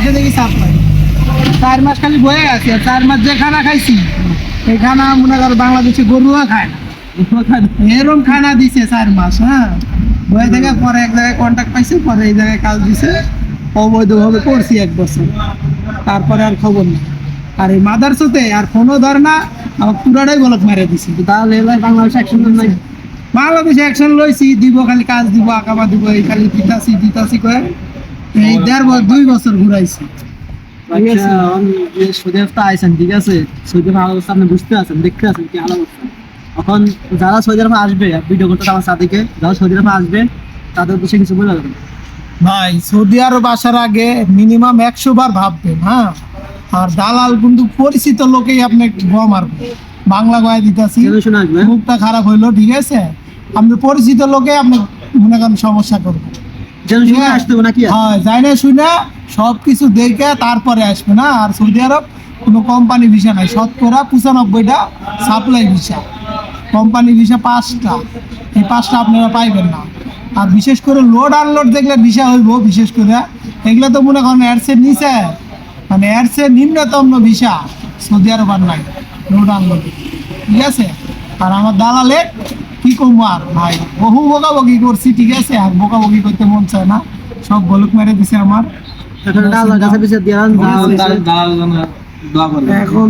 মাসে দেখি সাপ্লাই চার মাস খালি বয়ে গেছে আর চার মাস যে খানা খাইছি এই খানা মনে করো বাংলাদেশে গরুও খায় না। এরকম খানা দিছে চার মাস হ্যাঁ। বয়ে থেকে পরে এক জায়গায় কন্ট্যাক্ট পাইছে পরে এই জায়গায় কাজ দিছে। অবৈধভাবে করছি এক বছর। তারপরে আর খবর নেই। আর এই মাদারসোতে আর ফোনও ধর না আমার পুরাটাই বলক মেরে দিছে। তাহলে বাংলাদেশ একশন নাই? বাংলাদেশে অ্যাকশন লইছি দিব খালি কাজ দিব আঁকাবা দিব এই খালি দিতাছি দিতাছি করে। এই দেড় বছর দুই বছর ঘুরাইছি। ঠিক আছে। যে সৌদি আরব তো আইসেন ঠিক আছে? সৌদি আরব আপনি বুঝতে আছেন দেখতে আছেন কি ভালো অবস্থা। এখন যারা সৌদি আরবে আসবে ভিডিও করতে আমার সাথীকে যারা সৌদি আরবে আসবে তাদের উদ্দেশ্যে কিছু বলে দেবেন। ভাই সৌদি আরব আসার আগে মিনিমাম একশো বার ভাববেন হ্যাঁ? আর দালাল কিন্তু পরিচিত লোকেই আপনি গ মারবে বাংলা গয়ে দিতেছি মুখটা খারাপ হইল ঠিক আছে? আপনি পরিচিত লোকে আপনি মনে করেন সমস্যা করবেন। যেন শুনে আসতে হবে নাকি? হ্যাঁ যাই না শুনে সব কিছু দেখে তারপরে আসবে না। আর সৌদি আরব কোনো কোম্পানি ভিসা নাই। শতকরা পঁচানব্বইটা সাপ্লাই ভিসা কোম্পানি ভিসা পাঁচটা। এই পাঁচটা আপনারা পাইবেন না। আর বিশেষ করে লোড আনলোড দেখলে ভিসা হইব, বিশেষ করে। এগুলো তো মনে করেন এয়ারসের নিচে মানে এয়ারসের নিম্নতম ভিসা সৌদি আরব আর নাই লোড আনলোড ঠিক আছে? আর আমার দালালে কি আর ভাই। বহু বকাবকি করছি ঠিক আছে? আর বকাবকি করতে মন চায় না। সব বলক মেরে দিছে আমার। এখন